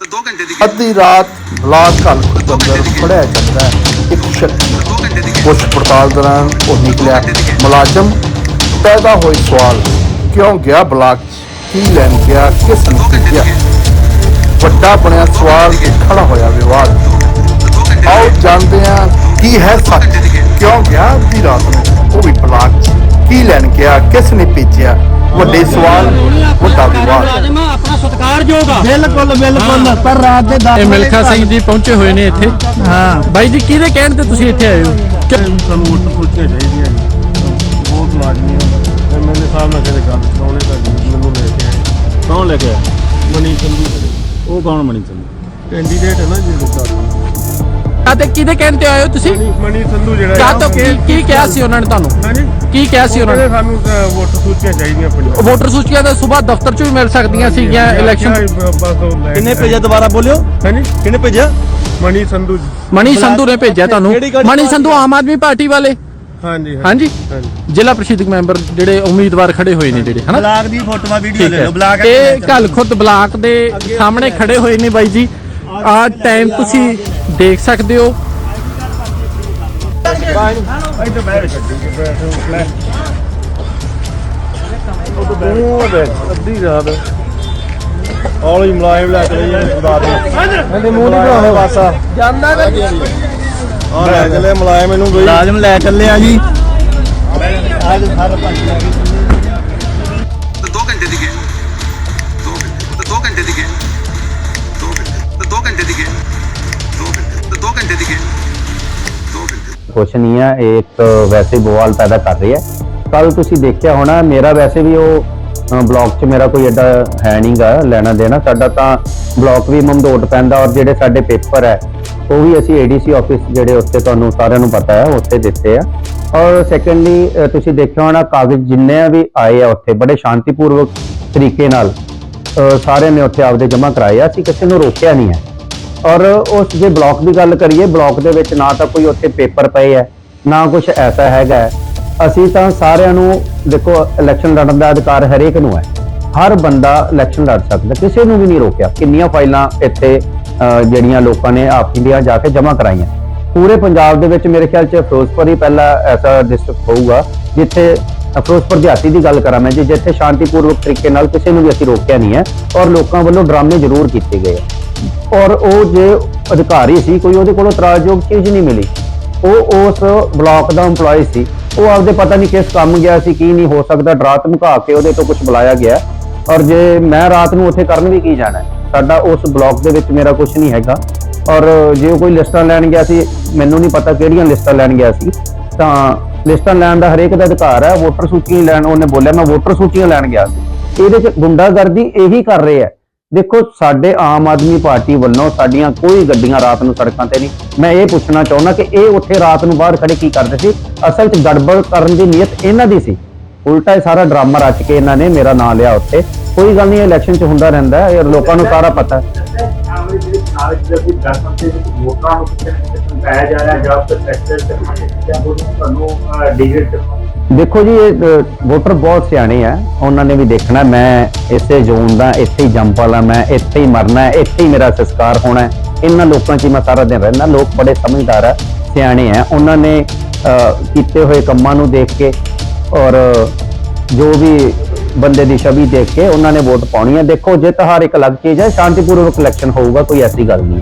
ਤੇ 2 ਘੰਟੇ ਦੀ ਅੱਧੀ ਰਾਤ ਬਲਾਕ ਘਲ ਅੰਦਰ ਫੜਿਆ ਜਾਂਦਾ ਹੈ। ਇੱਕ ਸ਼ਖਸ 2 ਘੰਟੇ ਦੀ ਪੁੱਛ ਪੜਤਾਲ ਦੌਰਾਨ ਉਹ ਨਿਕਲਿਆ। ਮੁਲਾਜ਼ਮ ਪੈਦਾ ਹੋਏ ਸਵਾਲ ਕਿਉਂ ਗਿਆ ਬਲਾਕ? ਕੀ ਲੈਣ ਗਿਆ? ਕਿਸ ਨੂੰ 2 ਘੰਟੇ ਗਿਆ? ਵੱਡਾ ਬਣਿਆ ਸਵਾਲ ਤੇ ਖੜਾ ਹੋਇਆ ਵਿਵਾਦ। 2 ਘੰਟੇ ਆਓ ਜਾਣਦੇ ਹਾਂ ਕੀ ਹੈ ਸੱਚ। ਕਿਉਂ ਗਿਆ ਅੱਧੀ ਰਾਤ ਨੂੰ? ਉਹ ਵੀ ਬਲਾਕ? ਕੀ ਲੈਣ ਗਿਆ? ਕਿਸ ਨੇ ਭੇਜਿਆ? ਵੱਡੇ ਸਵਾਲ ਵੱਡਾ ਵਿਵਾਦ। ਆਪਣਾ ਸਤਿਕਾਰਯੋਗ ਆ। ਬਿਲਕੁਲ ਬਿਲਕੁਲ ਪਰ ਰਾਤ ਦੇ 10 ਇਹ ਮਿਲਖਾ ਸਿੰਘ ਜੀ ਪਹੁੰਚੇ ਹੋਏ ਨੇ ਇੱਥੇ। ਹਾਂ। ਬਾਈ ਜੀ ਕਿਹਦੇ ਕਹਿਣ ਤੇ ਤੁਸੀਂ ਇੱਥੇ ਆਏ ਹੋ? ਕਿ- ਸਾਨੂੰ ਵੋਟ ਪੁੱਛੇ ਚਾਹੀਦੀਆਂ ਜੀ। ਬਹੁਤ ਲਾਜ਼ਮੀ ਹੈ ਤੇ ਮੇਰੇ ਸਾਹਿਬ ਨਾਲ ਕਿਤੇ ਗੱਲ ਕਰਾਉਣੇ ਤਾਂ ਜੀ ਮੈਨੂੰ ਲੈ ਕੇ ਆਏ। ਕੌਣ ਲੈ ਕੇ ਆਇਆ? ਮਣੀ ਚੰਦੂ ਉਹ ਕੌਣ ਮਣੀ ਚੰਦੂ ਕੈਂਡੀਡੇਟ ਹੈ ਨਾ ਜੀ ਲੋਕਾਂ ਆ ਤੇ ਕਿਹਦੇ ਕਹਿਣ ਤੇ ਆਏ ਹੋ ਤੁਸੀਂ? ਮਣੀ ਮਣੀ ਸੰਧੂ ਜਿਹੜਾ ਤਾਂ ਕੀ ਕੀ ਕਿਹਾ ਸੀ ਉਹਨਾਂ ਨੇ ਤੁਹਾਨੂੰ? ਹਾਂਜੀ। ਕੀ ਕਿਹਾ ਸੀ ਉਹਨਾਂ ਨੇ? ਸਾਨੂੰ ਤਾਂ ਵੋਟ ਸੂਚੀਆਂ ਚਾਹੀਦੀਆਂ ਪੰਜਾਬ ਵੋਟਰ ਸੂਚੀਆਂ ਤਾਂ ਸਵੇਰ ਦਫ਼ਤਰ 'ਚ ਵੀ ਮਿਲ ਸਕਦੀਆਂ ਸੀਗੀਆਂ ਇਲੈਕਸ਼ਨ ਲੈ ਕਿੰਨੇ ਕੇ ਭੇਜਿਆ ਦੁਬਾਰਾ ਬੋਲਿਓ? ਹਾਂਜੀ। ਕਿੰਨੇ ਭੇਜਿਆ? ਮਣੀ ਸੰਧੂ ਜੀ। ਮਣੀ ਸੰਧੂ ਨੇ ਭੇਜਿਆ ਤੁਹਾਨੂੰ। ਕਿਹੜੀ ਮਣੀ ਸੰਧੂ ਆਮ ਆਦਮੀ ਪਾਰਟੀ ਵਾਲੇ। ਹਾਂਜੀ ਹਾਂਜੀ। ਹਾਂਜੀ। ਜ਼ਿਲ੍ਹਾ ਪ੍ਰੀਸ਼ਦ ਮੈਂਬਰ ਜਿਹੜੇ ਉਮੀਦਵਾਰ ਖੜੇ ਹੋਏ ਨੇ ਜਿਹੜੇ ਹਨਾ? ਬਲਾਕ ਦੀ ਫੋਟੋਆਂ ਵੀਡੀਓ ਲੈ ਲਓ ਬਲਾਕ ਇਹ ਕੱਲ ਖੁਦ ਬਲਾਕ ਦੇ ਸਾਹਮਣੇ ਖੜੇ ਹੋਏ ਨੇ ਬਾਈ ਜੀ। ਆ ਟਾਈਮ ਤੁਸੀਂ ਦੇਖ ਸਕਦੇ ਹੋ। ਇੱਥੇ ਬੈਠ ਛੱਡੀ ਬੈਠ ਲੈ ਉਹ ਦੇ ਅੱਧੀ ਰਾਤ ਔਲੀ ਮਲਾਇਮ ਲੈ ਚਲੇ ਜੀ ਰਾਤ ਨੂੰ ਇਹਦੇ ਮੂੰਹ ਨਹੀਂ ਬਣਾਓ ਬਸ ਜਾਂਦਾ ਆ ਲੈ ਚਲੇ ਮਲਾਇਮ ਇਹਨੂੰ ਗਈ ਮੁਲਾਜ਼ਮ ਲੈ ਚੱਲੇ ਆ ਜੀ। ਤੇ 2 ਘੰਟੇ ਦੀ ਗਏ 2 ਘੰਟੇ ਤੇ 2 ਘੰਟੇ ਦੀ ਗਏ ਕੁਛ ਨਹੀਂ ਹੈ ਇਹ ਇੱਕ ਵੈਸੇ ਬਵਾਲ ਪੈਦਾ ਕਰ ਰਹੀ ਹੈ। ਕੱਲ ਤੁਸੀਂ ਦੇਖਿਆ ਹੋਣਾ ਮੇਰਾ ਵੈਸੇ ਵੀ ਉਹ ਬਲੌਕ 'ਚ ਮੇਰਾ ਕੋਈ ਐਡਾ ਹੈ ਨਹੀਂਗਾ ਲੈਣਾ ਦੇਣਾ। ਸਾਡਾ ਤਾਂ ਬਲੌਕ ਵੀ ਮਮਦੋਟ ਪੈਂਦਾ ਔਰ ਜਿਹੜੇ ਸਾਡੇ ਪੇਪਰ ਹੈ ਉਹ ਵੀ ਅਸੀਂ ਏਡੀਸੀ ਆਫਿਸ ਜਿਹੜੇ ਉੱਥੇ ਤੁਹਾਨੂੰ ਸਾਰਿਆਂ ਨੂੰ ਪਤਾ ਹੈ ਉੱਥੇ ਦਿੱਤੇ ਆ। ਔਰ ਸੈਕੰਡਲੀ ਤੁਸੀਂ ਦੇਖਿਆ ਹੋਣਾ ਕਾਗਜ਼ ਜਿੰਨੇ ਵੀ ਆਏ ਆ ਉੱਥੇ ਬੜੇ ਸ਼ਾਂਤੀਪੂਰਵਕ ਤਰੀਕੇ ਨਾਲ ਅ, ਸਾਰਿਆਂ ਨੇ ਉੱਥੇ ਆਪਦੇ ਜਮ੍ਹਾਂ ਕਰਾਏ ਆ। ਅਸੀਂ ਕਿਸੇ ਨੂੰ ਰੋਕਿਆ ਨਹੀਂ ਹੈ। ਔਰ ਉਸ ਜੇ ਬਲਾਕ ਦੀ ਗੱਲ ਕਰੀਏ ਬਲਾਕ ਦੇ ਵਿੱਚ ਨਾ ਤਾਂ ਕੋਈ ਉੱਥੇ ਪੇਪਰ ਪਏ ਹੈ ਨਾ ਕੁਝ ਐਸਾ ਹੈਗਾ ਹੈ। ਅਸੀਂ ਤਾਂ ਸਾਰਿਆਂ ਨੂੰ ਦੇਖੋ ਇਲੈਕਸ਼ਨ ਲੜਨ ਦਾ ਅਧਿਕਾਰ ਹਰੇਕ ਨੂੰ ਹੈ। ਹਰ ਬੰਦਾ ਇਲੈਕਸ਼ਨ ਲੜ ਸਕਦਾ, ਕਿਸੇ ਨੂੰ ਵੀ ਨਹੀਂ ਰੋਕਿਆ। ਕਿੰਨੀਆਂ ਫਾਈਲਾਂ ਇੱਥੇ ਜਿਹੜੀਆਂ ਲੋਕਾਂ ਨੇ ਆਪ ਇੰਡੀਆ ਜਾ ਕੇ ਜਮ੍ਹਾਂ ਕਰਾਈਆਂ। ਪੂਰੇ ਪੰਜਾਬ ਦੇ ਵਿੱਚ ਮੇਰੇ ਖਿਆਲ 'ਚ ਫਿਰੋਜ਼ਪੁਰ ਹੀ ਪਹਿਲਾ ਐਸਾ ਡਿਸਟ੍ਰਿਕਟ ਹੋਊਗਾ, ਜਿੱਥੇ ਫਿਰੋਜ਼ਪੁਰ ਦਿਹਾਤੀ ਦੀ ਗੱਲ ਕਰਾਂ ਮੈਂ ਜੀ ਜਿੱਥੇ ਸ਼ਾਂਤੀਪੂਰਵਕ ਤਰੀਕੇ ਨਾਲ ਕਿਸੇ ਨੂੰ ਵੀ ਅਸੀਂ ਰੋਕਿਆ ਨਹੀਂ ਹੈ, ਔਰ ਲੋਕਾਂ ਵੱਲੋਂ ਡਰਾਮੇ ਜ਼ਰੂਰ ਕੀਤੇ ਗਏ ਆ। ਔਰ ਉਹ ਜੇ ਅਧਿਕਾਰੀ ਸੀ, ਕੋਈ ਉਹਦੇ ਕੋਲੋਂ ਤਰਾਜਯੋਗ ਚੀਜ਼ ਨਹੀਂ ਮਿਲੀ। ਉਹ ਉਸ ਬਲਾਕ ਦਾ EMPLOYE ਸੀ। ਉਹ ਆਪਦੇ ਪਤਾ ਨਹੀਂ ਕਿਸ ਕੰਮ ਗਿਆ ਸੀ, ਕੀ ਨਹੀਂ, ਹੋ ਸਕਦਾ ਡਰਾ ਧਮਕਾ ਕੇ ਉਹਦੇ ਤੋਂ ਕੁਝ ਬੁਲਾਇਆ ਗਿਆ। ਔਰ ਜੇ ਮੈਂ ਰਾਤ ਨੂੰ ਉੱਥੇ ਕਰਨ ਵੀ ਕੀ ਜਾਣਾ ਸਾਡਾ ਉਸ ਬਲਾਕ ਦੇ ਵਿੱਚ ਮੇਰਾ ਕੁਝ ਨਹੀਂ ਹੈਗਾ। ਔਰ ਜੇ ਕੋਈ ਲਿਸਟਾਂ ਲੈਣ ਗਿਆ ਸੀ, ਮੈਨੂੰ ਨਹੀਂ ਪਤਾ ਕਿਹੜੀਆਂ ਲਿਸਟਾਂ ਲੈਣ ਗਿਆ ਸੀ, ਤਾਂ ਲਿਸਟਾਂ ਲੈਣ ਦਾ ਹਰੇਕ ਦਾ ਅਧਿਕਾਰ ਹੈ। ਵੋਟਰ ਸੂਚੀ ਲੈਣ, ਉਹਨੇ ਬੋਲਿਆ, ਮੈਂ ਵੋਟਰ ਸੂਚੀਆਂ ਲੈਣ ਗਿਆ ਸੀ। ਇਹਦੇ ਚ ਗੁੰਡਾਗਰਦੀ ਇਹੀ ਕਰ ਰਹੇ ਆ ਦੇਖੋ, ਸਾਡੇ ਆਮ ਆਦਮੀ ਪਾਰਟੀ ਵੱਲੋਂ ਸਾਡੀਆਂ ਕੋਈ ਗੱਡੀਆਂ ਰਾਤ ਨੂੰ ਸੜਕਾਂ ਤੇ ਨਹੀਂ। ਮੈਂ ਇਹ ਪੁੱਛਣਾ ਚਾਹੁੰਦਾ ਕਿ ਇਹ ਉੱਥੇ ਰਾਤ ਨੂੰ ਬਾਹਰ ਖੜੇ ਕੀ ਕਰਦੇ ਸੀ? ਅਸਲ 'ਚ ਗੜਬੜ ਕਰਨ ਦੀ ਨੀਅਤ ਇਹਨਾਂ ਦੀ ਸੀ। ਉਲਟਾ ਇਹ ਸਾਰਾ ਡਰਾਮਾ ਰਚ ਕੇ ਇਹਨਾਂ ਨੇ ਮੇਰਾ ਨਾਂ ਲਿਆ ਉੱਥੇ। ਕੋਈ ਗੱਲ ਨਹੀਂ ਇਲੈਕਸ਼ਨ 'ਚ ਹੁੰਦਾ ਰਹਿੰਦਾ ਇਹ ਲੋਕਾਂ ਨੂੰ ਸਾਰਾ ਪਤਾ ਹੈ ਦੇਖੋ ਜੀ, ਇਹ ਵੋਟਰ ਬਹੁਤ ਸਿਆਣੇ ਆ, ਉਹਨਾਂ ਨੇ ਵੀ ਦੇਖਣਾ, ਮੈਂ ਇਸੇ ਜ਼ੋਨ ਦਾ ਇੱਥੇ ਹੀ ਜੰਪ ਵਾਲਾ, ਮੈਂ ਇੱਥੇ ਹੀ ਮਰਨਾ, ਇੱਥੇ ਹੀ ਮੇਰਾ ਸੰਸਕਾਰ ਹੋਣਾ, ਇਹਨਾਂ ਲੋਕਾਂ 'ਚ ਹੀ ਮੈਂ ਸਾਰਾ ਦਿਨ ਰਹਿਣਾ ਲੋਕ ਬੜੇ ਸਮਝਦਾਰ ਆ, ਸਿਆਣੇ ਆ, ਉਹਨਾਂ ਨੇ ਕੀਤੇ ਹੋਏ ਕੰਮਾਂ ਨੂੰ ਦੇਖ ਕੇ ਔਰ ਜੋ ਵੀ ਬੰਦੇ ਦੀ ਛਵੀ ਦੇਖ ਕੇ ਉਹਨਾਂ ਨੇ ਵੋਟ ਪਾਉਣੀ ਹੈ। ਦੇਖੋ, ਜਿੱਤ ਹਾਰ ਇੱਕ ਅਲੱਗ ਚੀਜ਼ ਹੈ, ਸ਼ਾਂਤੀਪੂਰਵਕ ਇਲੈਕਸ਼ਨ ਹੋਊਗਾ, ਕੋਈ ਐਸੀ ਗੱਲ ਨਹੀਂ।